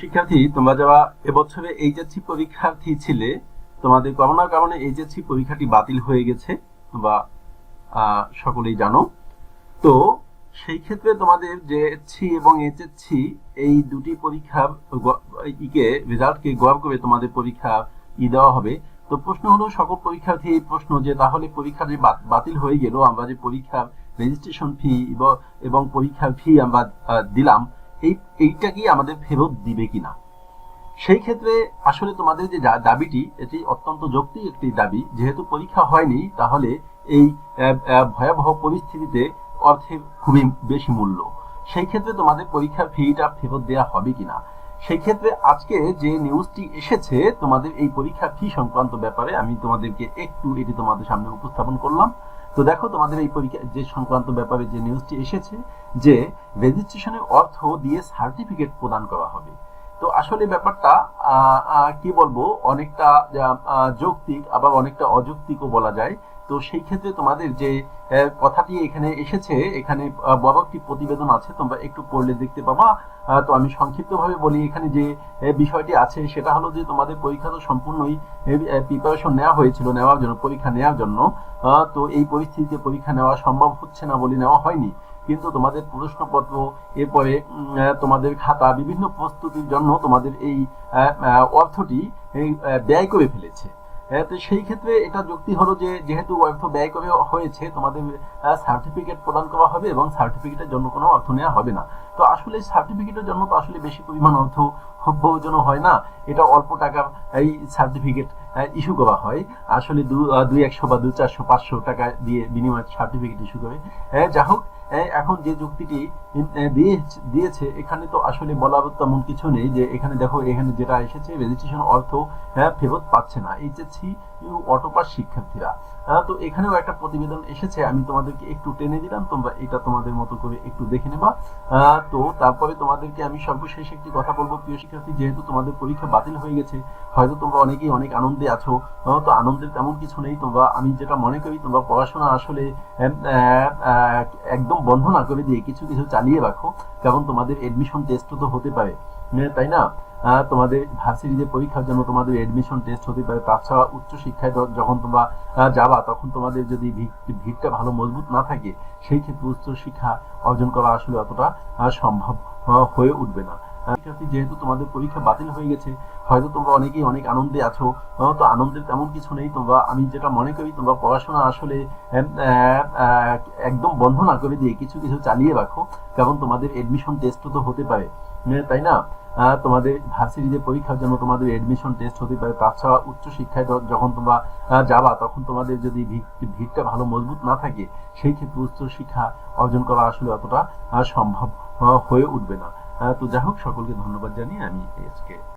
শিক্ষার্থী, তোমরা যারা এবছরে এইচএসসি পরীক্ষার্থী ছিলে, তোমাদের করোনার কারণে এইচএসসি পরীক্ষাটি বাতিল হয়ে গেছে, তোমরা সকলেই জানো। তো সেই ক্ষেত্রে তোমাদের যে সি এবং এইচএসসি, এই দুটি পরীক্ষার ইকে, রেজাল্টকে গড় করে তোমাদের পরীক্ষা ই দেওয়া হবে। তো প্রশ্ন হলো, সকল পরীক্ষার্থী এই প্রশ্ন যে, তাহলে পরীক্ষা যে বাতিল হয়ে গেল, আমরা যে পরীক্ষার রেজিস্ট্রেশন ফি এবং পরীক্ষার ফি আমরা দিলাম এই, এইটা কি আমাদের ফেরত দিবে কিনা? সেই ক্ষেত্রে আসলে তোমাদের যে দাবিটি, এটি অত্যন্ত যৌক্তি একটি দাবি। যেহেতু পরীক্ষা হয়নি, তাহলে এই ভয়াবহ পরিস্থিতিতে অর্থের খুবই বেশি মূল্য। সেই ক্ষেত্রে তোমাদের পরীক্ষার ফিটা ফেরত দেওয়া হবে কিনা? সেই ক্ষেত্রে আজকে যে নিউজটি এসেছে, তোমাদের এই পরীক্ষা ফি সংক্রান্ত ব্যাপারে আমি তোমাদেরকে একটু এটি তোমাদের সামনে উপস্থাপন করলাম। তো দেখো, তোমাদের এই পরীক্ষা, যে সংক্রান্ত ব্যাপারে যে নিউজটি এসেছে, যে রেজিস্ট্রেশনের অর্থ দিয়ে সার্টিফিকেট প্রদান করা হবে। তো আসলে ব্যাপারটা কি বলব, অনেকটা যৌক্তিক, আবার অনেকটা অযৌক্তিকও বলা যায়। তো সেই ক্ষেত্রে তোমাদের যে কথাটি এখানে এসেছে, এখানে বড় একটি প্রতিবেদন আছে, তোমরা একটু পড়লে দেখতে পাবা। তো আমি সংক্ষিপ্তভাবে বলি এখানে যে বিষয়টি আছে, সেটা হলো যে তোমাদের পরীক্ষা তো সম্পূর্ণই প্রিপারেশন নেওয়া হয়েছিল, নেওয়ার জন্য, পরীক্ষা নেওয়ার জন্য। তো এই পরিস্থিতিতে পরীক্ষা নেওয়া সম্ভব হচ্ছে না বলে নেওয়া হয়নি। কিন্তু তোমাদের প্রশ্নপত্র, এরপরে তোমাদের খাতা, বিভিন্ন প্রস্তুতির জন্য তোমাদের এই অর্থটি ব্যয় করে ফেলেছে। তো সেই ক্ষেত্রে এটা যুক্তি হলো যে, যেহেতু অর্থ ব্যয় করে হয়েছে, তোমাদের সার্টিফিকেট প্রদান করা হবে এবং সার্টিফিকেটের জন্য কোনো অর্থ নেওয়া হবে না। তো আসলে সার্টিফিকেটের জন্য তো আসলে বেশি পরিমাণ অর্থ প্রয়োজন হয় না। এটা অল্প টাকার এই সার্টিফিকেট ইস্যু করা হয়। আসলে দু দুই একশো বা দু চারশো, পাঁচশো টাকা দিয়ে বিনিময় সার্টিফিকেট ইস্যু করে। যা হোক এখন যে যুক্তিটি দিয়েছে এখানে তো আসলে বলার তেমন কিছু নেই যে, এখানে দেখো, এখানে যেটা এসেছে রেজিস্ট্রেশন অর্থ হ্যাঁ ফেরত পাচ্ছে না। এইচএসসি অটোপাস শিক্ষার্থীরা। আহ, তো এখানেও একটা প্রতিবেদন এসেছে আমি তোমাদেরকে একটু টেনে দিলাম তোমরা এটা তোমাদের মতো করে একটু দেখে নেবা। তো তারপরে তোমাদেরকে আমি সর্বশেষ একটি কথা বলব প্রিয় শিক্ষার্থী যেহেতু তোমাদের পরীক্ষা বাতিল হয়ে গেছে হয়তো তোমরা অনেকেই অনেক আনন্দে আছো তো আনন্দের তেমন কিছু নেই তোমরা আমি যেটা মনে করি তোমরা পড়াশোনা আসলে একদম বন্ধ না করে দিয়ে কিছু কিছু চালিয়ে রাখো কারণ তোমাদের এডমিশন টেস্টও তো হতে পারে তাই না? আহ, ভার্সিটি যে পরীক্ষার জন্য তোমাদের এডমিশন টেস্ট হতে পারে তাছাড়া উচ্চ শিক্ষায় যখন তোমরা যাবা তখন তোমাদের যদি ভিড়টা ভালো মজবুত না থাকে সেই ক্ষেত্রে উচ্চ শিক্ষা অর্জন করা আসলে অতটা সম্ভব হয়ে উঠবে না। শিক্ষার্থী যেহেতু তোমাদের পরীক্ষা বাতিল হয়ে গেছে, হয়তো তোমরা অনেকেই অনেক আনন্দে আছো তো আনন্দের তেমন কিছু নেই। তোমরা, আমি যেটা মনে করি, তোমরা পড়াশোনা আসলে একদম বন্ধ না করে দিয়ে কিছু কিছু চালিয়ে রাখো, কারণ তোমাদের এডমিশন টেস্টও তো হতে পারে। তাই না? তোমাদের ভার্সিটিতে পরীক্ষার জন্য তোমাদের এডমিশন টেস্ট হতে পারে। তাছাড়া উচ্চ শিক্ষায় যখন তোমরা যাবা, তখন তোমাদের যদি ভিতটা ভালো মজবুত না থাকে, সেই ক্ষেত্রে উচ্চ শিক্ষা অর্জন করা আসলে অতটা সম্ভব হয়ে উঠবে না। তো যাই হোক সকলকে ধন্যবাদ জানিয়ে আমি আজকে